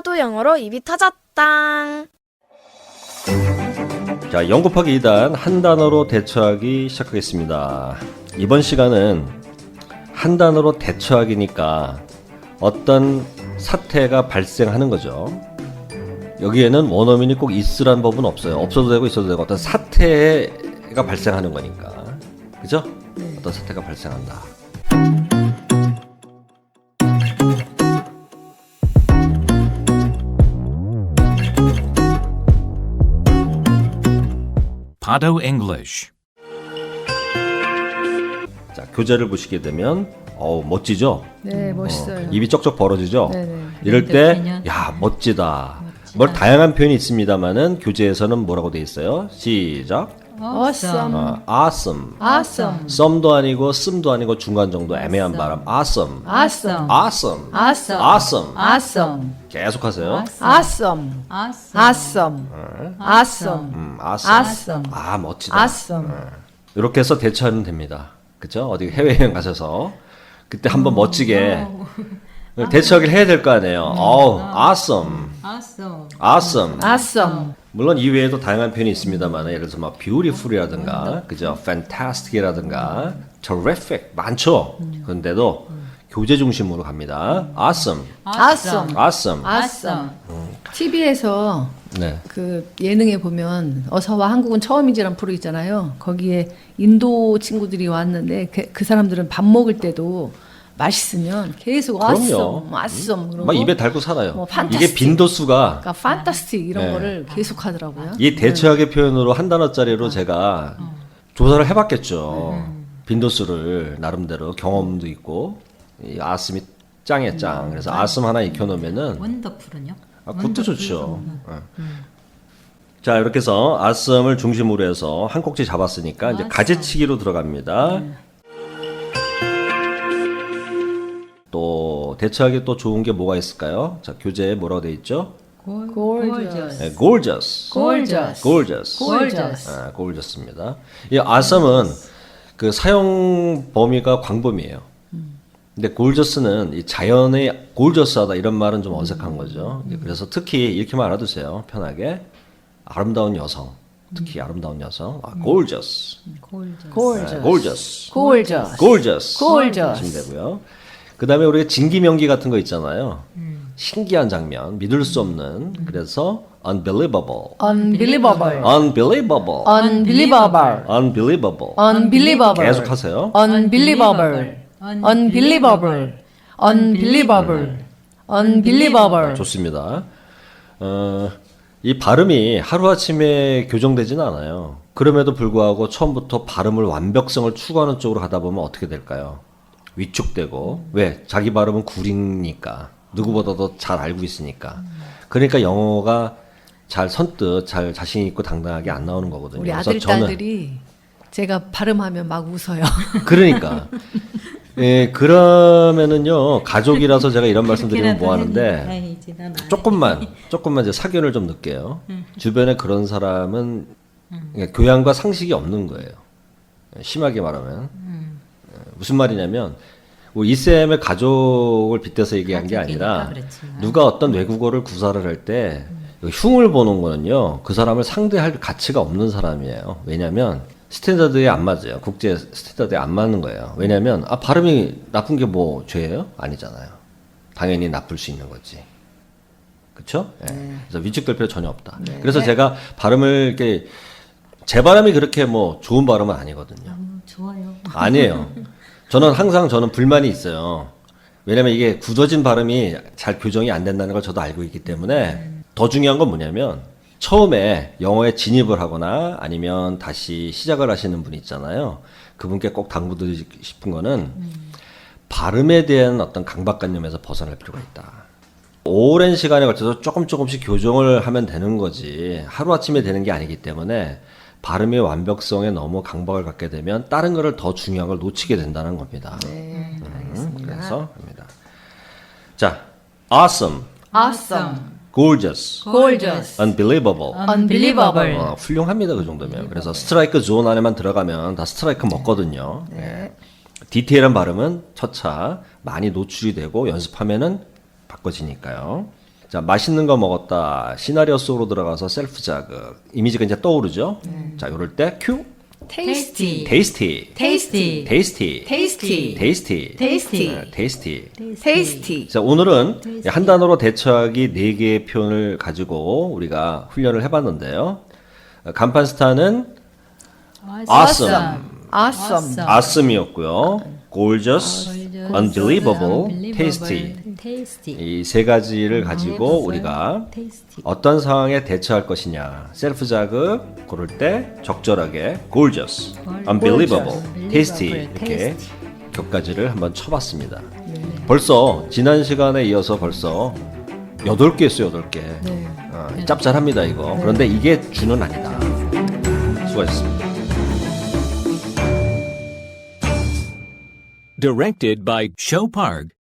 하도 영어로 입이 터졌당. 자, 0 곱하기 2단 한 단어로 대처하기 시작하겠습니다. 이번 시간은 한 단어로 대처하기니까 어떤 사태가 발생하는 거죠. 여기에는 원어민이 꼭 있으란 법은 없어요. 없어도 되고 있어도 되고 어떤 사태가 발생하는 거니까. 그죠? 어떤 사태가 발생한다. Pado English. 자, 교재를 보시게 되면 어우, 멋지죠? 네, 멋있어요. 입이 쩍쩍 벌어지죠? 네네. 이럴 때, 개년. 야, 멋지다. 뭘 다양한 표현이 있습니다만은 교재에서는 뭐라고 돼 있어요? 시작. Awesome. 어, awesome. awesome. 썸도 아니고 씀도 아니고 중간 정도 애매한 발음. awesome. awesome. awesome. awesome. awesome. awesome. 계속 하세요. awesome. Awesome. awesome. awesome. 음, awesome. awesome. 아, 멋지다. awesome. 이렇게 해서 대처하면 됩니다. 그죠? 어디 해외여행 가셔서 그때 한번 멋지게 대처하기를 해야 될 거 아니에요. 어우, awesome. Awesome. awesome. awesome. 물론 이외에도 다양한 표현이 있습니다만 예를 들어서 막 beautiful이라든가 그죠? fantastic이라든가 terrific 많죠? 그런데도 교재 중심으로 갑니다. awesome. Awesome. awesome. Awesome. TV에서 네. 그 예능에 보면 어서와 한국은 처음이지란 프로 있잖아요. 거기에 인도 친구들이 왔는데 그, 그 사람들은 밥 먹을 때도 맛있으면 계속 그럼요. awesome, awesome 그러고 막 입에 달고 살아요 뭐 이게 fantastic. 빈도수가 그러니까 fantastic 이런 네. 거를 계속 하더라고요. 이 대처하기 표현으로 한 단어짜리로 제가 조사를 해봤겠죠 빈도수를 나름대로 경험도 있고 이 아스미 짱에 짱 그래서 아슴 하나 익혀놓으면은 원더풀은요? 아, 그것도 좋죠. 예. 자, 이렇게 해서 아썸을 중심으로 해서 한 꼭지 잡았으니까 이제 가지치기로 들어갑니다. 또 대처하기 또 좋은 게 뭐가 있을까요? 자, 교재에 뭐라고 돼 있죠? gorgeous. 네, gorgeous. gorgeous. gorgeous. gorgeous. 아, gorgeous입니다. 이 아썸은 그 사용 범위가 광범위해요. 근데 gorgeous는 이 자연의 gorgeous하다 이런 말은 좀 어색한 거죠. 그래서 특히 이렇게만 알아두세요. 편하게 아름다운 여성, 특히 아름다운 여성, 아, gorgeous, gorgeous. 아, gorgeous, gorgeous. gorgeous, gorgeous. 하시면 되고요. 그 다음에 우리가 진기명기 같은 거 있잖아요. 신기한 장면, 믿을 수 없는. 그래서 unbelievable, unbelievable. unbelievable, unbelievable. unbelievable. unbelievable. 계속 하세요. unbelievable. unbelievable. unbelievable. unbelievable. 좋습니다. 어, 이 발음이 하루아침에 교정되지는 않아요. 그럼에도 불구하고 처음부터 발음을 완벽성을 추구하는 쪽으로 가다 보면 어떻게 될까요? 위축되고 왜? 자기 발음은 구리니까 누구보다도 잘 알고 있으니까 그러니까 영어가 잘 선뜻 잘 자신 있고 당당하게 안 나오는 거거든요. 우리 아들 딸들이 제가 발음하면 막 웃어요. 그러니까 예 그러면은요 가족이라서 제가 이런 말씀드리면 뭐 하는데 조금만 조금만 이제 사견을 좀 넣을게요. 주변에 그런 사람은 그러니까 교양과 상식이 없는 거예요. 예, 심하게 말하면 예, 무슨 말이냐면 뭐 이쌤의 가족을 빗대서 얘기한 게 아니라. 누가 어떤 외국어를 구사를 할때 흉을 보는 거는요 그 사람을 상대할 가치가 없는 사람이에요. 왜냐하면 스탠다드에 안 맞아요. 국제 스탠다드에 안 맞는 거예요. 왜냐하면 아 발음이 나쁜 게 뭐 죄예요? 아니잖아요. 당연히 나쁠 수 있는 거지. 그렇죠? 그래서 위축될 필요 전혀 없다. 그래서 제가 발음을 이렇게 제 발음이 그렇게 뭐 좋은 발음은 아니거든요. 음, 좋아요. 아니에요. 저는 항상 저는 불만이 있어요. 왜냐면 이게 굳어진 발음이 잘 교정이 안 된다는 걸 저도 알고 있기 때문에 더 중요한 건 뭐냐면 처음에 영어에 진입을 하거나 아니면 다시 시작을 하시는 분 있잖아요. 그분께 꼭 당부드리고 싶은 거는 발음에 대한 어떤 강박관념에서 벗어날 필요가 있다. 오랜 시간에 걸쳐서 조금 조금씩 교정을 하면 되는 거지 하루아침에 되는 게 아니기 때문에 발음의 완벽성에 너무 강박을 갖게 되면 다른 거를 더 중요한 걸 놓치게 된다는 겁니다. 네, 음, 그래서 합니다. 자, awesome, awesome. gorgeous, gorgeous. unbelievable. unbelievable. 어, 훌륭합니다 그 정도면. 그래서 스트라이크 존 안에만 들어가면 다 스트라이크 먹거든요. 네. 디테일한 발음은 첫차 많이 노출이 되고 연습하면은 바꿔지니까요. 자, 맛있는 거 먹었다. 시나리오 속으로 들어가서 셀프 자극. 이미지가 이제 떠오르죠? 자, 이럴 때 큐. 테이스티. 테이스티. 테이스티. 테이스티. 테이스티. 테이스티. 테이스티. 네, 테이스티. 테이스티. 자, 오늘은 한 단어로 대처하기 네 개의 표현을 가지고 우리가 훈련을 해봤는데요. 어, 간판 스타는 awesome, awesome. awesome이었고요. Gorgeous, unbelievable, tasty. 이 세 가지를 가지고 우리가 어떤 상황에 대처할 것이냐. 셀프 자극 고를 때 적절하게 gorgeous, unbelievable, tasty 이렇게 몇 가지를 한번 쳐봤습니다. 벌써 지난 시간에 이어서 벌써 여덟 개 했어요, 여덟 개. 어, 짭짤합니다 이거. 그런데 이게 주는 아니다. 수고하셨습니다. Directed by Show Park.